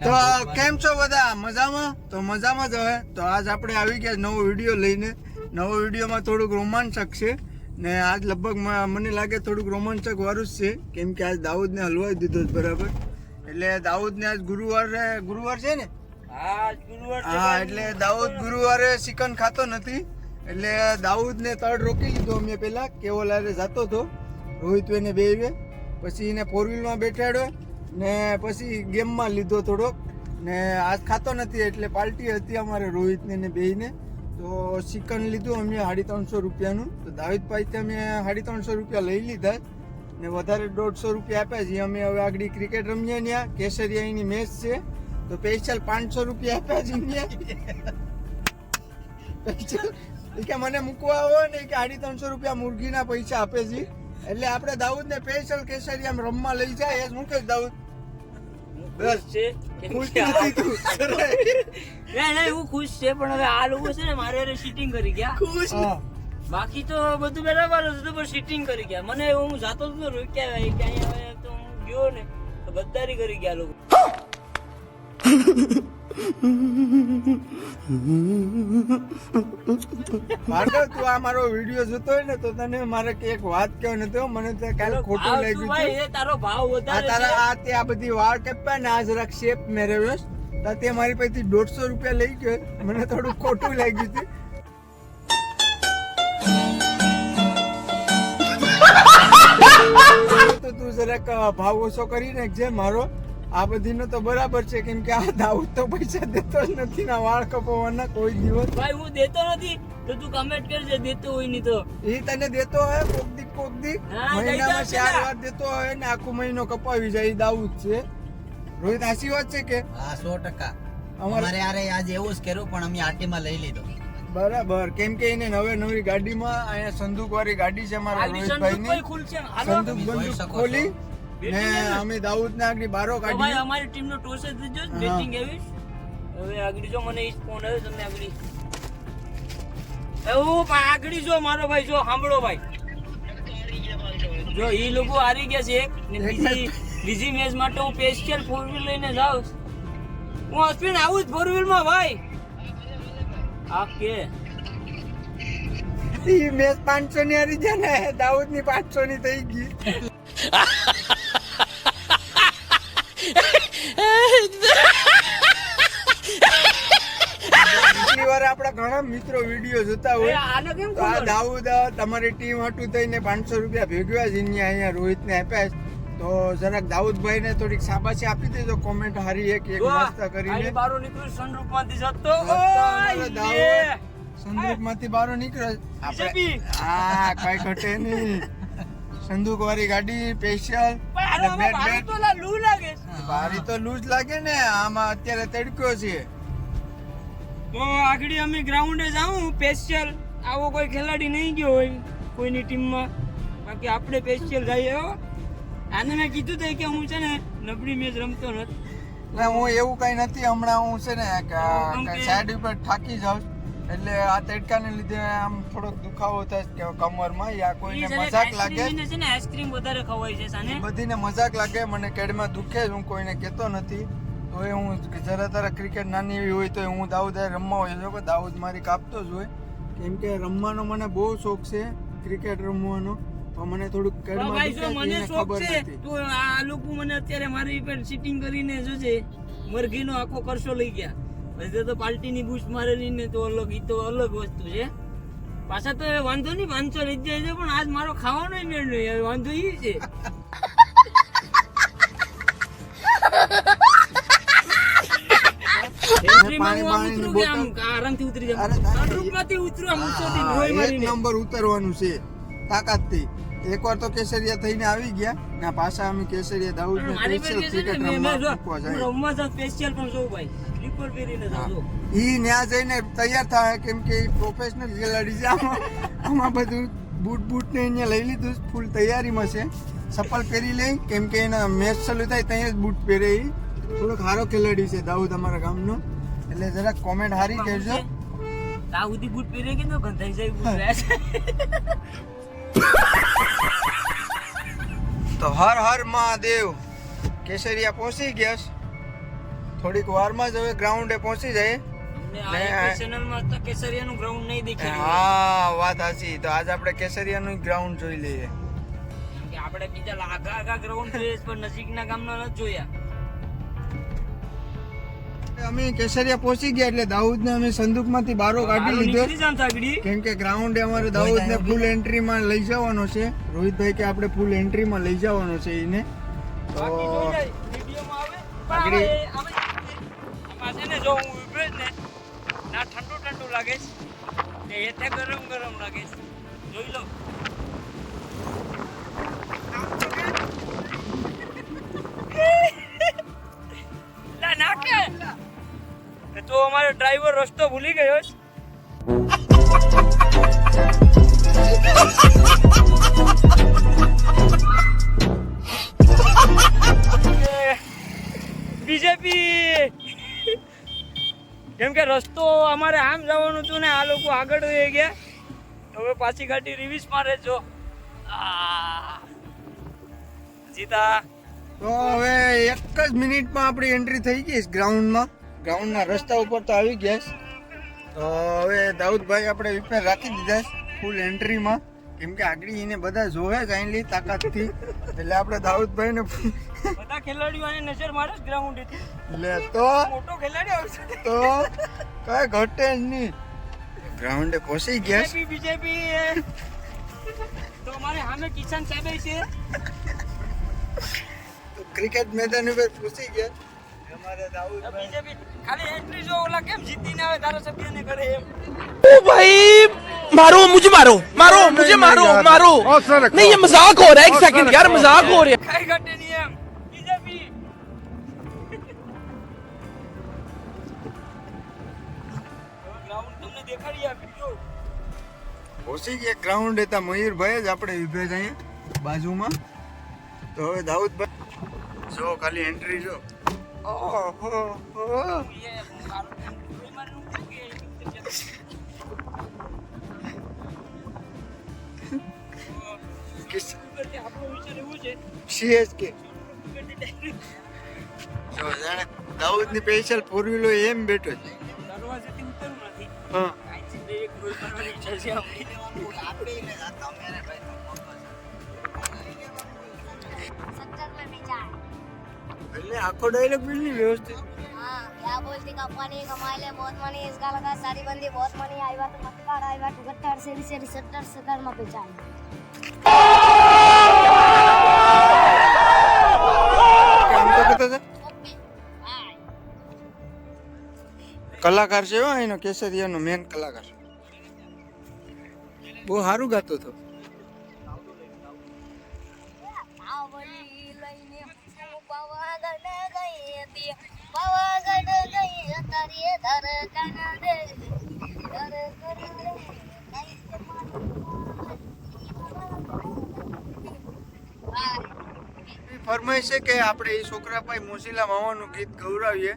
તો કેમ છો બધા? મજામાં? તો મજામાં જ હવે. તો આજ આપણે આવી ગયા નવો વીડિયો લઈને. નવો વિડીયોમાં થોડુંક રોમાંચક છે. ને આજ લગભગ મને લાગે થોડુંક રોમાંચક વાળું જ છે. કેમ કે આજ દાઉદને હલવાઈ દીધો બરાબર. એટલે દાઉદને આજ ગુરુવારે ગુરુવાર છે ને? હા એટલે દાઉદ ગુરુવારે ચિકન ખાતો નથી. એટલે દાઉદને તળ રોકી લીધો અમે પેલા કેવલ લારે જતો હતો રોહિત એને બે પછી એને ફોર વ્હીલમાં બેઠાડ્યો ને પછી ગેમમાં લીધો થોડોક ને આજ ખાતો નથી એટલે પાર્ટી હતી અમારે રોહિતને ને બેયને તો ચિકન લીધું અમે સાડી ત્રણસો રૂપિયાનું. તો દાવિદ પાસેથી અમે સાડી ત્રણસો રૂપિયા લઈ લીધા. ને વધારે દોઢસો રૂપિયા આપ્યા છે. અમે હવે આગળ ક્રિકેટ રમીએ ત્યાં કેસરિયાની મેચ છે. તો સ્પેશિયલ પાંચસો રૂપિયા આપ્યા છે ત્યાં કે મને મૂકવા આવો ને કે આડી ત્રણસો રૂપિયા મુરગીના પૈસા આપે છે. એટલે આપણે દાઉદ ને સ્પેશિયલ કેસરિયા રમવા લઈ જાય એ શું દાઉદ. ખુશ છે ખુશ નથી તું. નહીં નહીં હું ખુશ છે પણ હવે આ લોકો છે ને મારે સીટિંગ કરી ગયા. ખુશ. બાકી તો બધું બરાબર હતું પણ સીટિંગ કરી ગયા. મને હું જાતો જ રોક્યા ભાઈ કે અહીંયા હવે તો હું ગયો ને તો ગદ્દારી કરી ગયા લોકો. ભાર્ગવ તું આ મારો વીડિયો જોતો હોય ને તો તને મારે એક વાત કહેવાની તો મને તો કાલે ખોટું લાગ્યું એ તારો ભાવ વધારે તારા આ તે આ બધી વાળ કપ્યા ને આ જરાક શેપ મેળવ્યો છે. તો મારી પાસેથી દોઢસો રૂપિયા લઈ ગયો મને થોડું ખોટું લાગ્યું હતું તો તું જરાક ભાવ ઓછો કરી નાખજે મારો આ બધીનો તો બરાબર છે કેમ કે આ દાઉદ તો પૈસા દેતો જ નથી ના વાળ કપાવવાના કોઈ દિવસ. ભાઈ હું દેતો નથી તો તું કમેન્ટ કરજે દેતો હોય નહીં તો. એ તને દેતો હોય કોક દી કોક દી. મહિનામાં ચાર વાર દેતો હોય ને આખો મહિનો કપાવી જાય દાઉદ છે. રોહિત આશી વાત છે કે? હા સો ટકા. અમારે આરે આજે એવું જ કર્યું પણ અમે આટીમાં લઈ લીધો. બરાબર. કેમ કે એને નવે નવી ગાડીમાં અહીંયા સંદૂક વાળી ગાડી છે અમારા રોહિતભાઈ ની કોઈ ખુલશે? ને. હાલો. સંદૂક બંદૂક ખોલી છો. ને અમે દાઉદ ને આગળ બારો કાઢી. ભાઈ અમારી અમારી ટીમનો ટોસ જ દીધો. બેટિંગ એવી હવે આગળ જો મને ઈ ફોન આવ્યો તમને આગળ એવું પણ આગળ જો મારો ભાઈ જો સાંભળો ભાઈ. જો ઈ લોકો હારી ગયા છે એક. ને બીજી બીજી મેચ માટે હું સ્પેશિયલ ફોર વ્હીલ લઈને જાઉં હું અશ્વિન આવું જ ફોર વ્હીલમાં ભાઈ. આ કે? ઈ મેચ પાંચસો ની હારી છે ને દાઉદની પાંચસો ની થઈ ગઈ. ઘણા મિત્રો વીડિયો જોતા હોય. તો આ દાઉદ તમારી ટીમ હાટું થઈને પાંચસો રૂપિયા ભેગવ્યા છે અહીંયા અહીંયા રોહિતને આપ્યા છે. તો જરાક દાઉદભાઈ ને થોડીક શાબાશી આપી દેજો કોમેન્ટ હારી એક એક મસ્ત કરીને. બારો નીકળ્યું sunroof માંથી જતો. લે. માંથી બારો નીકળ્યો આપણે હા કઈ ઘટે નહીં. સંદૂક વાળી ગાડી સ્પેશિયલ ભારું તો લૂ લાગે બારી તો લૂ જ લાગે ને આમાં અત્યારે તડક્યો છે. તો આગળ અમે ગ્રાઉન્ડે જાઉં સ્પેશિયલ આવો કોઈ ખેલાડી નહીં ગયો હોય કોઈની ટીમમાં બાકી આપણે સ્પેશિયલ જઈએ હો. આને મેં કીધું હતું કે હું છે ને નબળી મેચ રમતો નથી. ના હું એવું કઈ નથી હમણાં હું છે ને સાઈડ ઉપર થાકી જાઉં એટલે આ તડકાને લીધે આમ થોડોક દુખાવો થાય કે કમરમાં યા કોઈને મજાક લાગે? છે ને આઈસ્ક્રીમ વધારે ખવાય છે સાને. બધીને મજાક લાગે મને કેડમાં દુખે હું કોઈને કહેતો નથી. તો એ હું જરા તરા ક્રિકેટ નાની એવી હોય તો હું દાઉદ રમવા હોય છે દાઉદ મારી કાપતો જ હોય. કેમ કે રમવાનો મને બહુ શોખ છે ક્રિકેટ રમવાનો. પણ મને થોડુંક મને શોખ છે તો આ લોકો મને અત્યારે મારી પર સિટિંગ કરીને જોજે. મરઘીનો આખો કરશો લઈ ગયા. પછી તો પાર્ટીની બૂસ્ટ મારેલી ને તો અલગ ઈ તો અલગ વસ્તુ છે. પાછા તો વાંધો નહીં પાંચસો લઈ જાય છે પણ આજ મારો ખાવાનો મેળ નહીં વાંધો એ છે. પાણી આરામથી ઉતરી ઉતરું આમ મારીને. નંબર ઉતરવાનું છે તાકાતથી. એકવાર તો કેસરિયા થઈને આવી ગયા ના પાછા અમે કેસરિયા દાઉદ ને સ્પેશિયલ ક્રિકેટ રમવા મૂકવા જાય. રમવા જાઉં special પણ જોઉં ભાઈ. slipper પહેરીને જાઉં ઈ ન્યા જઈને તૈયાર થાય કેમ કે પ્રોફેશનલ ખેલાડી છે. આમાં આમાં બધું બૂટ બૂટ ને અહીંયા લઈ લીધું ફૂલ તૈયારીમાં છે. સફળ પહેરી લઈ કેમ કે એના મેચ ચાલુ થાય ત્યાં જ બૂટ પહેરે ઈ. થોડોક સારો ખેલાડી છે દાઉદ અમારા ગામનો. એટલે જરાક કોમેન્ટ હારી કરજો તાઉદી બૂટ પહેરે કે તો ગંધાઈ જાય બૂટ તો હર હર મહાદેવ. કેસરિયા પહોંચી ગયા થોડીક વારમાં જ હવે ગ્રાઉન્ડે પહોંચી જાય. ને કેસરિયાનું ગ્રાઉન્ડ નહીં દેખાય. હા વાત સાચી. તો આજે આપણે કેસરિયાનું ગ્રાઉન્ડ જોઈ લઈએ. આપણે બીજા લાગા આગા ગ્રાઉન્ડ જોઈએ પણ નજીકના ગામના નથી જોયા. અમે કેસરિયા પહોંચી ગયા એટલે દાઉદને અમે સંદૂકમાંથી બારો કાઢી લીધો. કેમ કે ગ્રાઉન્ડે અમારે દાઉદને ફૂલ એન્ટ્રીમાં લઈ જવાનો છે. રોહિતભાઈ કે આપણે ફૂલ એન્ટ્રીમાં લઈ જવાનો છે એને. તો આગળી- ને જો હું ને ના ઠંડુ ઠંડુ લાગે છે. ને ગરમ ગરમ લાગે છે. જોઈ લા. રસ્તો ભૂલી ગયો બીજેપી કેમ કે રસ્તો અમારે આમ જવાનું હતું ને આ લોકો આગળ વહી ગયા. હવે પાછી ગાડી રિવીસ મારે જો. જીતા. તો હવે એક જ મિનિટમાં આપણી એન્ટ્રી થઈ ગઈ ગ્રાઉન્ડમાં ગ્રાઉન્ડના રસ્તા ઉપર તો આવી ગયા છે. તો હવે દાઉદભાઈ આપણે રિપેર રાખી દીધા ફૂલ એન્ટ્રીમાં કેમ કે આગળ એને બધા જોવે આઈલી તાકાતથી. એટલે આપણે દાઉદભાઈને બધા ખેલાડીઓ આને નજર મારે જ ગ્રાઉન્ડ લે તો મોટો ખેલાડી આવશે તો કઈ ઘટે જ નહીં. ગ્રાઉન્ડે પહોંચી ગયા છે. બીજેપી બીજેપી તો અમારે સામે કિશન સાહેબ છે. તો ક્રિકેટ મેદાન ઉપર પહોંચી ગયા અમારે દાઉદભાઈ બીજેપી ખાલી એન્ટ્રી જો ઓલા કેમ જીતીને આવે ધારાસભ્યને કરે એમ ओ भाई मारो मुझे मारो मारो मुझे मारो मारो नहीं ये मजाक हो रहा है एक सेकंड यार मजाक हो रहा है કઈ ઘટે નહીં એમ બીજેપી ગ્રાઉન્ડ તમને દેખાડી આપી જો પહોંચી ગયા ગ્રાઉન્ડ હતા મયુરભાઈ જ આપણે ઊભે જ અહીંયા બાજુમાં તો હવે દાઉદભાઈ જો ખાલી એન્ટ્રી જો સીએસકે. જો જાણે દાઉદ સ્પેશિયલ ફોર વ્હીલો એમ બેઠો છે. દરવાજેથી ઉતરું નથી હા આપણે એટલે આખો ડાયલોગ બિલની વ્યવસ્થિત हाँ क्या बोलती कंपनी कमाई ले बहुत मनी इसका लगा सारी बंदी बहुत मनी आई बात मत काट आई बात गट्टर से से सत्तर सत्तर में बेचा है કામ તો કરતો હતો કલાકાર છે હો એનો કેસરિયાનો મેન કલાકાર બહુ સારું ગાતો હતો હતી. પાવાગઢ ગઈ તારી ફરમાઈશ છે કે આપણે એ છોકરા ભાઈ મોસીલા મામાનું ગીત ગૌરાવીએ.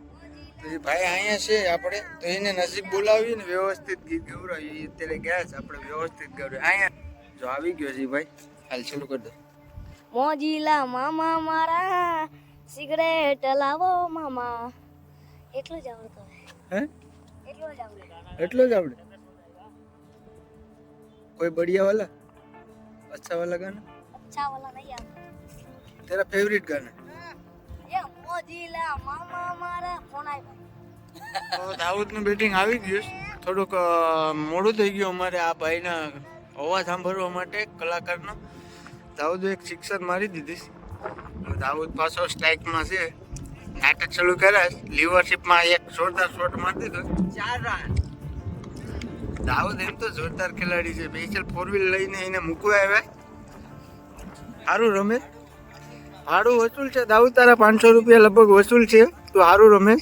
તો એ ભાઈ અહીંયા છે આપણે તો એને નજીક બોલાવીએ ને વ્યવસ્થિત ગીત ગૌરાવીએ. અત્યારે ગયા છે આપણે વ્યવસ્થિત ગૌરાવીએ. અહીંયા જો આવી ગયો છે ભાઈ. હાલ ચાલુ કરી દો. મોજીલા મામા મારા સિગરેટ લાવો મામા. એટલું જ આવડતો હે? એટલું જ આવડે. એટલો જ આવડે? કોઈ બઢિયા વાલા અચ્છા વાલા ગાના? અચ્છા વાલા નહીં આવડતું તેરા ફેવરિટ ગાના? એ મોજીલા મામા મારા ફોન આવ્યો તો દાઉદનું બેટિંગ આવી ગયું થોડુંક મોડું થઈ ગયું અમારે આ ભાઈના અવાજ સાંભળવા માટે કલાકારનો. દાઉદ એક શિક્ષક મારી દીધી. દાઉદ પાછો સ્ટ્રાઇકમાં છે. નાટક શરૂ કર્યા. લીવરશીપમાં એક જોરદાર શોટ મારી દીધો ચાર રન દાઉદ એમ તો જોરદાર ખેલાડી છે. સ્પેશિયલ ફોર વ્હીલ લઈને એને મૂકવા આવ્યા. સારું રમે. ભાડું વસૂલ છે. દાઉદ તારા પાંચસો રૂપિયા લગભગ વસૂલ છે. તો સારું રમે.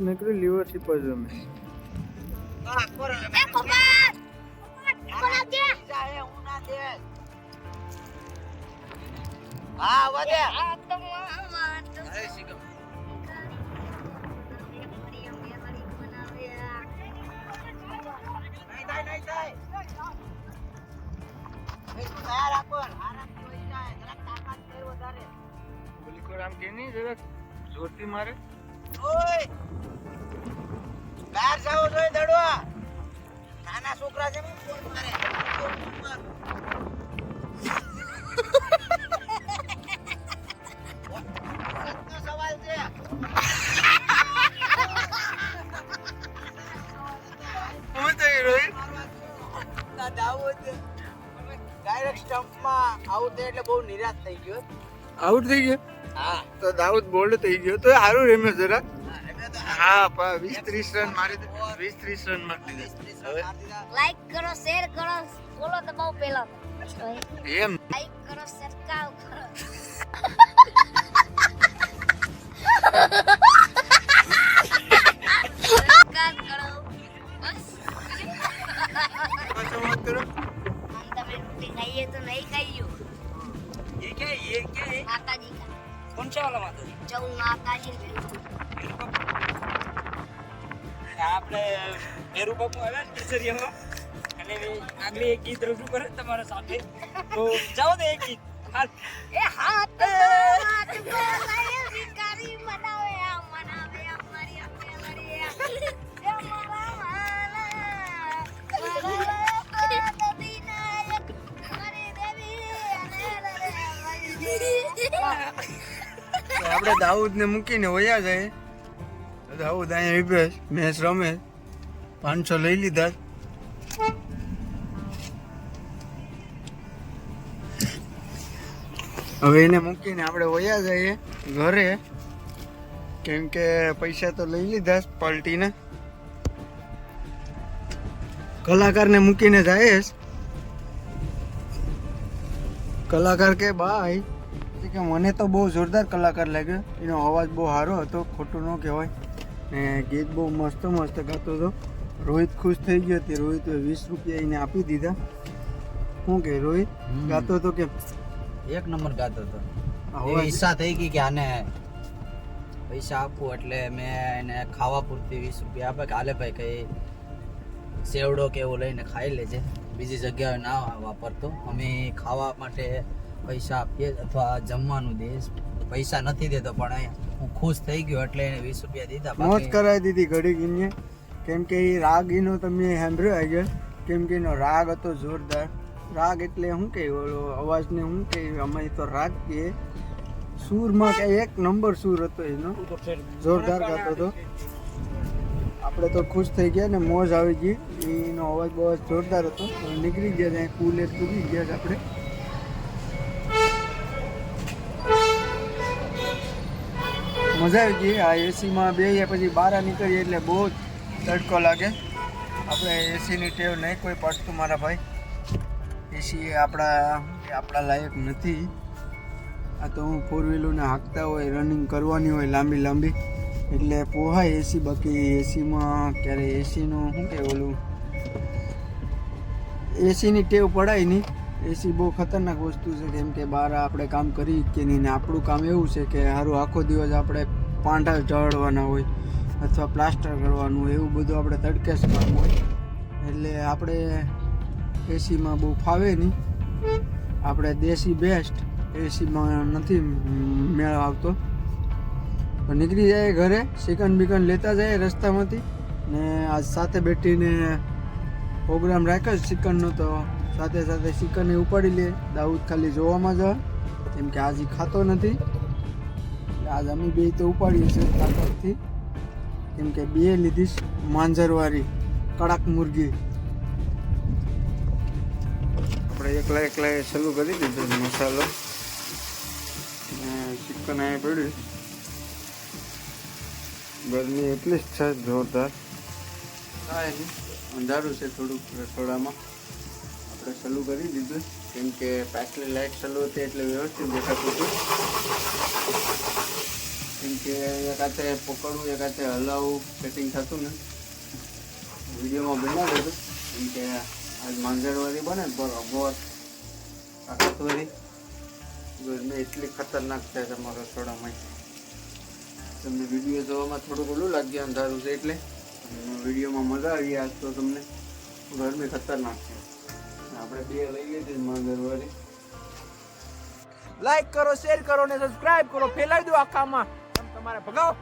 જ મેં કીધું લીવરથી પર જમે વધારે બોલી કોઈ આમ કે નહીં જરાક જોરથી મારે. ઓય! બહાર જાવો જોઈએ દડવા. નાના છોકરા છે ફોન કરે. સવાલ છે. હું તો રોહિત ડાયરેક્ટ સ્ટમ્પમાં આઉટ થયો એટલે બહુ નિરાશ થઈ ગયો. આઉટ થઈ ગયો? હા. તો દાઉદ બોલ્ડ થઈ ગયો. તો સારું રમ્યો જરા. હા વીસ ત્રીસ રન મારી વીસ ત્રીસ રન મારી દીધા લાઈક કરો શેર કરો બોલો દબાવ પેલા. એમ? લાઈક કરો સબસ્ક્રાઇબ કરો. મેરુ બાપુ આવ્યા ને કેસરિયામાં અને આગળ એક ગીત રજૂ કરે તમારા સાથે. તો જાઓ દે એક ગીત. હાલ. એ હાથ મનાવે આ મનાવે અમારી એ મારા આપણે દાઉદ ને મૂકીને વયા જાય. દાઉદ અહીંયા વિપેશ મેચ રમે પાંચસો લઈ લીધા. હવે એને મૂકીને આપણે વયા જઈએ ઘરે. કેમ કે પૈસા તો લઈ લીધા પાર્ટીને કલાકારને મૂકીને જાય કલાકાર કે, બાય. કે, મને તો બહુ જોરદાર કલાકાર લાગ્યો. એનો અવાજ બહુ સારો હતો, ખોટું ન કહેવાય. ને ગીત બહુ મસ્ત મસ્ત ગાતો હતો. રોહિત ખુશ થઈ ગયો તે રોહિત વીસ રૂપિયા એને આપી દીધા. શું કે રોહિત? ગાતો હતો કે? એક નંબર ગાતો હતો. ઈચ્છા થઈ ગઈ કે આને પૈસા આપું એટલે મેં એને ખાવા પૂરતી વીસ રૂપિયા આપે કે હાલે ભાઈ કઈ સેવડો કે એવું લઈને ખાઈ લેજે. બીજી જગ્યાએ ના વાપરતો. અમે ખાવા માટે પૈસા આપીએ અથવા જમવાનું દેશ પૈસા નથી દેતો પણ હું ખુશ થઈ ગયો એટલે એને વીસ રૂપિયા દીધા. મોજ કરાવી દીધી ઘડી ગીને કેમ કે એ રાગ એનો તમે સાંભળ્યો ગયો કેમ કે એનો રાગ હતો જોરદાર. રાગ એટલે શું કહે ઓલો અવાજને શું કહે અમે તો રાગ કહીએ. સૂરમાં કે એક નંબર સૂર હતો એનો. જોરદાર ગાતો હતો. આપણે તો ખુશ થઈ ગયા ને મોજ આવી ગઈ. એનો અવાજ બહુ જોરદાર હતો. નીકળી ગયા ત્યાં કુલે પૂરી ગયા છે આપણે. મજા આવી ગઈ. આ એસીમાં બે પછી બહાર નીકળીએ એટલે બહુ જ તડકો લાગે. આપણે એસીની ટેવ નહીં, કોઈ પડતું મારા ભાઈ. એસી આપણા આપણા લાયક નથી. આ તો હું ફોર વ્હીલરને હાંકતા હોય રનિંગ કરવાની હોય લાંબી લાંબી. એટલે પોહાય એસી, બાકી એસીમાં ક્યારે એસીનું શું કે ઓલું? એસીની ટેવ પડાય નહીં. એસી બહુ ખતરનાક વસ્તુ છે, કેમ કે બહાર આપણે કામ કરી કે નહીં ને આપણું કામ એવું છે કે સારું આખો દિવસ આપણે પાંઠા ચડવાના હોય. અથવા પ્લાસ્ટર કરવાનું હોય એવું બધું આપણે તડકેશ કામ હોય. એટલે આપણે એસીમાં બહુ ફાવે નહીં. આપણે દેશી બેસ્ટ એસીમાં નથી મેળ આવતો નીકળી જાય ઘરે, ચિકન બિકન લેતા જાય રસ્તામાંથી. ને આજ સાથે બેઠીને પ્રોગ્રામ રાખ્યો છે ચિકનનો, તો સાથે સાથે ચિકન એ ઉપાડી લે. દાઉદ ખાલી જોવામાં જ કેમ કે આજે ખાતો નથી. આજ અમે બે તો ઉપાડીએ છીએ તાકાતથી. કેમ કે બે લીધીશ માંજરવાળી કડક મુરગી. આપણે એકલા એકલા સલું કરી દીધું મસાલો. ને ચિકન અહીંયા પડ્યું. ગરમી એટલી જ છે જોરદાર. નહીં અંધારું છે થોડુંક રસોડામાં આપણે સલું કરી દીધું. કેમ કે પાછલી લાઇટ ચાલુ હતી એટલે વ્યવસ્થિત દેખાતું હતું. કેમ કે એક હાથે પકડવું એક હાથે હલાવવું સેટિંગ થતું ને વિડીયોમાં બનાવ્યું હતું. કેમ કે આજ માંજરવાળી બને બરોબર તાકાતવાળી ગરમી એટલી ખતરનાક છે તમારા રસોડામાં તમને વીડિયો જોવામાં થોડુંક ઓલું લાગ્યું, અંધારું છે એટલે. વિડીયોમાં મજા આવી આજ તો તમને. ગરમી ખતરનાક છે. આપણે બે લઈએ છીએ માં ઘરવાળી લાઈક કરો શેર કરો ને સબસ્ક્રાઇબ કરો. ફેલાવી દો આખામાં. તમારે ભગાવો.